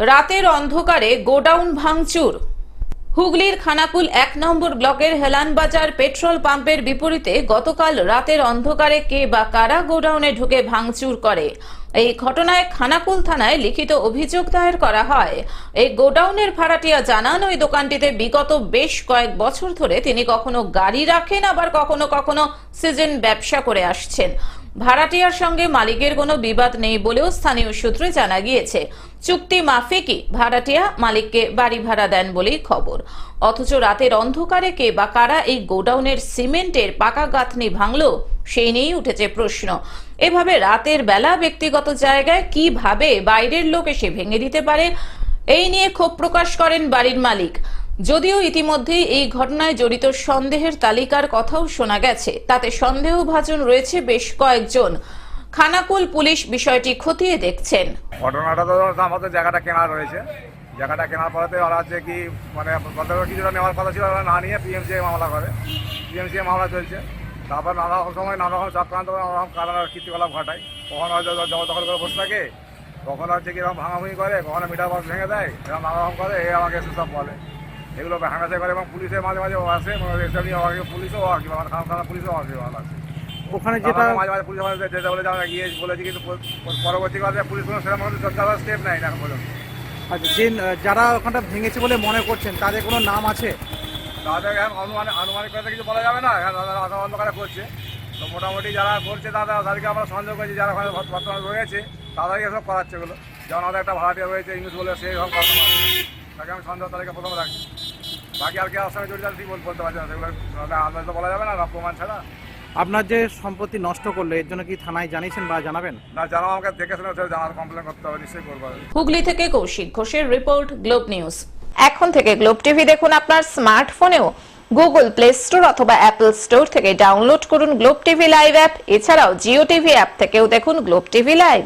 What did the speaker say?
রাতের অন্ধকারে গোডাউন ভাঙচুর। হুগলির খানাকুল এক নম্বর ব্লকের হেলানবাজার পেট্রোল পাম্পের বিপরীতে গতকাল রাতের অন্ধকারে কে বা কারা গোডাউনে ঢুকে ভাঙচুর করে? এই ঘটনায় খানাকুল থানায় লিখিত অভিযোগ দায়ের করা হয়। এই গোডাউনের ভাড়াটিয়া জানান, ওই দোকানটিতে বিগত বেশ কয়েক বছর ধরে তিনি কখনো গাড়ি রাখেন, আবার কখনো কখনো সিজন ব্যবসা করে আসছেন। ভাড়াটিয়ার সঙ্গে মালিকের কোনো বিবাদ নেই বলেও স্থানীয় সূত্রে জানা গিয়েছে। চুক্তি মাফিকই ভাড়াটিয়া মালিককে বাড়ি ভাড়া দেন বলেই খবর। অথচ রাতের অন্ধকারে কে বা কারা এই গোডাউনের সিমেন্টের পাকা গাঁথনি ভাঙলো, সেই নিয়েই উঠেছে প্রশ্ন। এভাবে রাতের বেলা ব্যক্তিগত জায়গায় কীভাবে বাইরের লোক এসে ভেঙে দিতে পারে, এই নিয়ে ক্ষোভ প্রকাশ করেন বাড়ির মালিক। যদিও ইতিমধ্যেই এই ঘটনায় জড়িত সন্দেহের তালিকার কথাও শোনা গেছে। তাতে সন্দেহভাজন রয়েছে বেশ কয়েকজন। খানাকুল পুলিশ বিষয়টি খতিয়ে দেখছেন। ঘটনাটা তো আমাদের জায়গাটা কেনা রয়েছে। জায়গাটা কেনার পরেতে ওরা হচ্ছে কি মানে কিছুটা নেওয়ার কথা ছিল, ওরা না নিয়ে পিএমসি মামলা করে। পিএমসি মামলা চলছে। তারপর নানা রকম সময় নানা রকম চক্রান্ত করে নানা রকম কারণ কীর্তিকলাপ ঘটায়। কখনো হয়তো জবরদখল করে বসে থাকে, কখনো হচ্ছে কি এরকম ভাঙাভাঙি করে, কখনো মিটার বক্স ভেঙে দেয়, এরকম নানা রকম করে, এ আমাকে সব বলে। এগুলো ভাঙাচে করে এবং পুলিশের মাঝে মাঝে আসে এসব নিয়ে আমাকে পুলিশও খান খানা পুলিশও আসবে ভালো আছে। ওখানে যেটা মাঝে মাঝে পুলিশ আমাদের যেতে বলে আমরা গিয়ে বলেছি কিন্তু পরবর্তীকালে পুলিশ কোনো সেরকম কোনো স্টেপ নেয় না এখন পর্যন্ত। আচ্ছা যে যারা ওখানটা ভেঙেছে বলে মনে করছেন তাদের কোনো নাম আছে? তাদের এখন অনুমান আনুমানিক কথা কিছু বলা যাবে না এখন তারা অন্ধকারে করছে। তো মোটামুটি যারা করছে তাদের তাদেরকে আমরা সন্দেহ করছি যারা ওখানে বর্তমানে রয়েছে তাদেরকে সব করাচ্ছে এগুলো। যেমন আমাদের একটা ভাড়াটিয়া রয়েছে ইংলিশ বলে সেই সব কথা তাকে আমি সন্দেহ তাদেরকে প্রথমে রাখছি। বাকি আর কে আর সঙ্গে জড়িত আছে বলতে পারছি না। সেগুলো আন্দাজ তো বলা যাবে না না প্রমাণ ছাড়া। আপনার যে সম্পত্তি নষ্ট করল এর জন্য কি থানায় জানিয়েছেন বা জানাবেন? না জানা আমাকে দেখে শুনে জানার কমপ্লেন করতে হবে নিশ্চয়ই করব। হুগলি থেকে কৌশিক ঘোষের রিপোর্ট গ্লোব নিউজ। এখন থেকে গ্লোব টিভি দেখুন আপনার স্মার্টফোনেও। গুগল প্লে স্টোর অথবা অ্যাপল স্টোর থেকে ডাউনলোড করুন গ্লোব টিভি লাইভ অ্যাপ। এছাড়াও জিও টিভি অ্যাপ থেকেও দেখুন গ্লোব টিভি লাইভ।